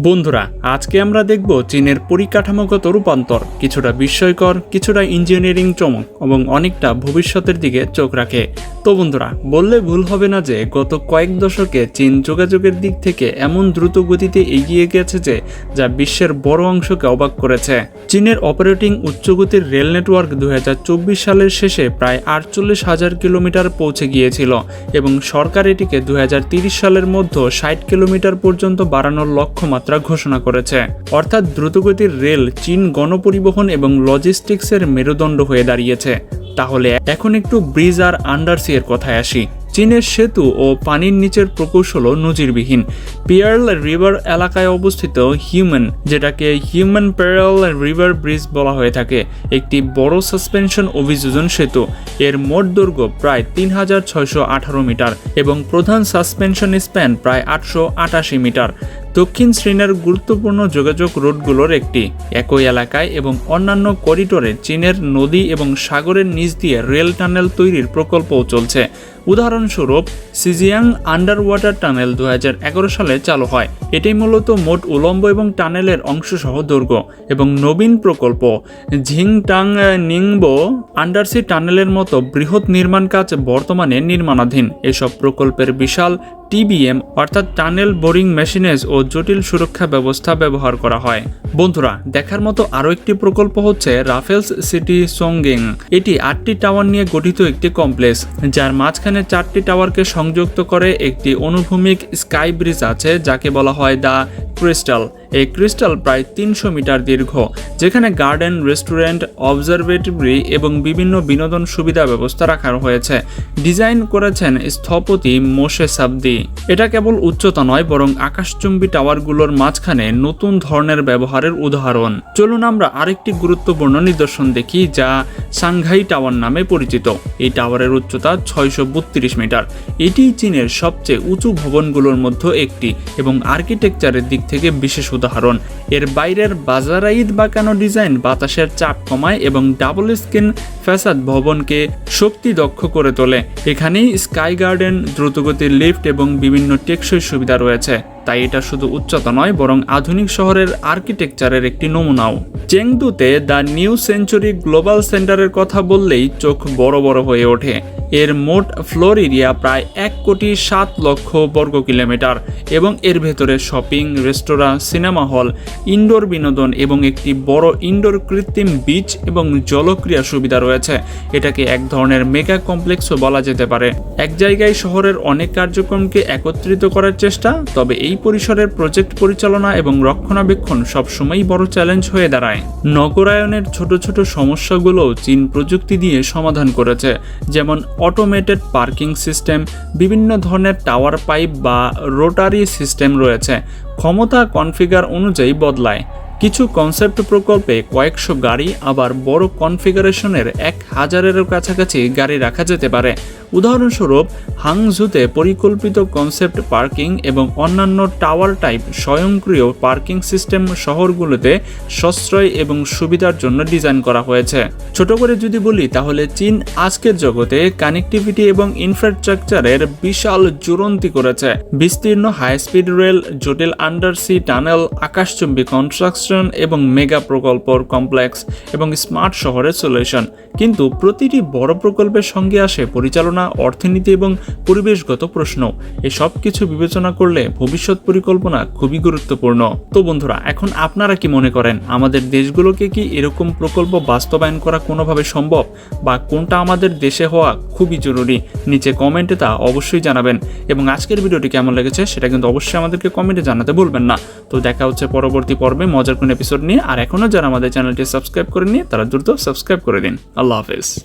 বন্ধুরা, আজকে আমরা দেখব চীনের পরিকাঠামোগত রূপান্তর। কিছুটা বিস্ময়কর, কিছুটা ইঞ্জিনিয়ারিং চমক এবং অনেকটা ভবিষ্যতের দিকে চোখ রাখে। তো বন্ধুরা, বললে ভুল হবে না যে গত কয়েক দশকে চীন যোগাযোগের দিক থেকে এমন দ্রুত গতিতে এগিয়ে গেছে যে, যা বিশ্বের বড় অংশকে অবাক করেছে। চীনের অপারেটিং উচ্চগতির রেল নেটওয়ার্ক দু হাজার চব্বিশ সালের শেষে প্রায় আটচল্লিশ হাজার কিলোমিটার পৌঁছে গিয়েছিল এবং সরকার এটিকে দু সালের মধ্যে ষাট কিলোমিটার পর্যন্ত বাড়ানোর লক্ষ্যমাত্রা ঘোষণা করেছে। অর্থাৎ দ্রুতগতির রেল চীন গণপরিবহন এবং লজিস্টিক্সের মেরুদণ্ড হয়ে দাঁড়িয়েছে। তাহলে এখন একটু ব্রিজ আর আন্ডারসি এর কথায় আসি। চীনের সেতু ও পানির নিচের প্রকৌশলও নজিরবিহীন। পিয়ার্ল রিভার এলাকায় অবস্থিত হিউম্যান, যেটাকে হিউম্যান প্যারাল রিভার ব্রিজ বলা হয়ে থাকে, একটি বড় সাসপেনশন অভিযোজন সেতু। এর মোট দৈর্ঘ্য প্রায় তিন হাজার ছয়শো আঠারো মিটার এবং প্রধান সাসপেনশন স্প্যান প্রায় আটশো আটাশি মিটার। দক্ষিণ শ্রেণির গুরুত্বপূর্ণ যোগাযোগ রুটগুলোর একটি। একই এলাকায় এবং অন্যান্য করিডোরে চীনের নদী এবং সাগরের নিচ দিয়ে রেল টানেল তৈরির প্রকল্পও চলছে। উদাহরণস্বরূপ, সিজিয়াং আন্ডার ওয়াটার টানেল দু হাজার এগারো সালে চালু হয়। এটি মূলত মোট উলম্ব এবং টানেলের অংশসহ দৈর্ঘ্য এবং নবীন প্রকল্প। ঝিংটাং, নিংবো আন্ডারসি টানেলের মতো বৃহৎ নির্মাণ কাজ বর্তমানে নির্মাণাধীন। এসব প্রকল্পের বিশাল টিবিএম, অর্থাৎ টানেল বোরিং মেশিনেজ ও জটিল সুরক্ষা ব্যবস্থা ব্যবহার করা হয়। বন্ধুরা, দেখার মতো আরও একটি প্রকল্প হচ্ছে রাফেলস সিটি সঙ্গিং এটি আটটি টাওয়ার নিয়ে গঠিত একটি কমপ্লেক্স, যার মাঝখানে চারটি টাওয়ারকে সংযুক্ত করে একটি অনুভূমিক স্কাই ব্রিজ আছে, যাকে বলা হয় দ্য ক্রিস্টাল এই ক্রিস্টাল প্রায় তিনশো মিটার দীর্ঘ, যেখানে গার্ডেন রেস্টুরেন্ট অবজারভেটরি এবং বিভিন্ন বিনোদন সুবিধা ব্যবস্থা রাখা হয়েছে। ডিজাইন করেছেন স্থপতি মোশে সাবদি। এটা কেবল উচ্চতা নয়, বরং আকাশচুম্বী টাওয়ারগুলোর মাঝখানে নতুন ধরনের ব্যবহারের উদাহরণ। চলুন আমরা আরেকটি গুরুত্বপূর্ণ নিদর্শন দেখি, যা সাংঘাই টাওয়ার নামে পরিচিত। এই টাওয়ারের উচ্চতা ছয়শো বত্রিশ মিটার। এটি চীনের সবচেয়ে উঁচু ভবনগুলোর মধ্যে একটি এবং আর্কিটেকচারের দিক থেকে বিশেষ উদাহরণ। এর বাইরের বাজারাইদ বাঁকানো ডিজাইন বাতাসের চাপ কমায় এবং ডাবল স্কিন ফ্যাসাদ ভবনকে শক্তি দক্ষ করে তোলে। এখানেই স্কাই গার্ডেন, দ্রুতগতির লিফট এবং বিভিন্ন টেকসই সুবিধা রয়েছে। তাই এটা শুধু উচ্চতা নয়, বরং আধুনিক শহরের আর্কিটেকচারের একটি নমুনাও। চেংদুতে দ্য নিউ সেঞ্চুরি গ্লোবাল সেন্টারের কথা বললেই চোখ বড় বড় হয়ে ওঠে। এর মোট ফ্লোর এরিয়া প্রায় এক কোটি সাত লক্ষ বর্গ কিলোমিটার এবং এর ভেতরে shopping restaurant cinema hall indoor বিনোদন এবং একটি বড় ইনডোর কৃত্রিম বিচ এবং জলক্রিয়া সুবিধা রয়েছে। এটাকে এক ধরনের মেগা কমপ্লেক্সও বলা যেতে পারে। এক জায়গায় শহরের অনেক কার্যক্রমকে একত্রিত করার চেষ্টা, তবে এই পরিসরের প্রজেক্ট পরিচালনা এবং রক্ষণাবেক্ষণ সবসময়ই বড় চ্যালেঞ্জ হয়ে দাঁড়ায়। নগরায়নের ছোট ছোট সমস্যাগুলো চীন প্রযুক্তি দিয়ে সমাধান করেছে, যেমন অটোমেটেড পার্কিং সিস্টেম বিভিন্ন ধরনের টাওয়ার পাইপ বা রোটারি সিস্টেম রয়েছে। ক্ষমতা কনফিগার অনুযায়ী বদলায়। কিছু কনসেপ্ট প্রকল্পে কয়েকশো গাড়ি, আবার বড় কনফিগারেশনের এক হাজারেরও কাছাকাছি গাড়ি রাখা যেতে পারে। উদাহরণস্বরূপ, হাংঝুতে পরিকল্পিত কনসেপ্ট পার্কিং এবং অন্যান্য টাওয়ার টাইপ স্বয়ংক্রিয় পার্কিং সিস্টেম শহরগুলোতে সাশ্রয় এবং সুবিধার জন্য ডিজাইন করা হয়েছে। ছোট করে যদি বলি, তাহলে চীন আজকের জগতে কানেক্টিভিটি এবং ইনফ্রাস্ট্রাকচারের বিশাল জুরন্তি করেছে। বিস্তীর্ণ হাই স্পিড রেল জটিল আন্ডারসি টানেল আকাশচুম্বী কনস্ট্রাকশন এবং মেগা প্রকল্প কমপ্লেক্স এবং স্মার্ট শহরের সলিউশন কিন্তু প্রতিটি বড় প্রকল্পের সঙ্গে আসে পরিচালনা, অর্থনীতি এবং পরিবেশগত প্রশ্ন। এই সব কিছু বিবেচনা করলে ভবিষ্যৎ পরিকল্পনা খুবই গুরুত্বপূর্ণ। তো বন্ধুরা, এখন আপনারা কি মনে করেন, আমাদের দেশগুলোকে কি এরকম প্রকল্প বাস্তবায়ন করা কোনোভাবে সম্ভব বা কোনটা আমাদের দেশে হওয়া খুবই জরুরি? নিচে কমেন্টে তা অবশ্যই জানাবেন। এবং আজকের ভিডিওটি কেমন লেগেছে সেটা কিন্তু অবশ্যই আমাদেরকে কমেন্টে জানাতে ভুলবেন না। তো দেখা হচ্ছে পরবর্তী পর্বে। মজার কোন এপিসোড নিয়ে। আর এখনও যারা আমাদের চ্যানেলটি সাবস্ক্রাইব করেনি তারা দ্রুত সাবস্ক্রাইব করে দিন। আল্লাহ হাফেজ।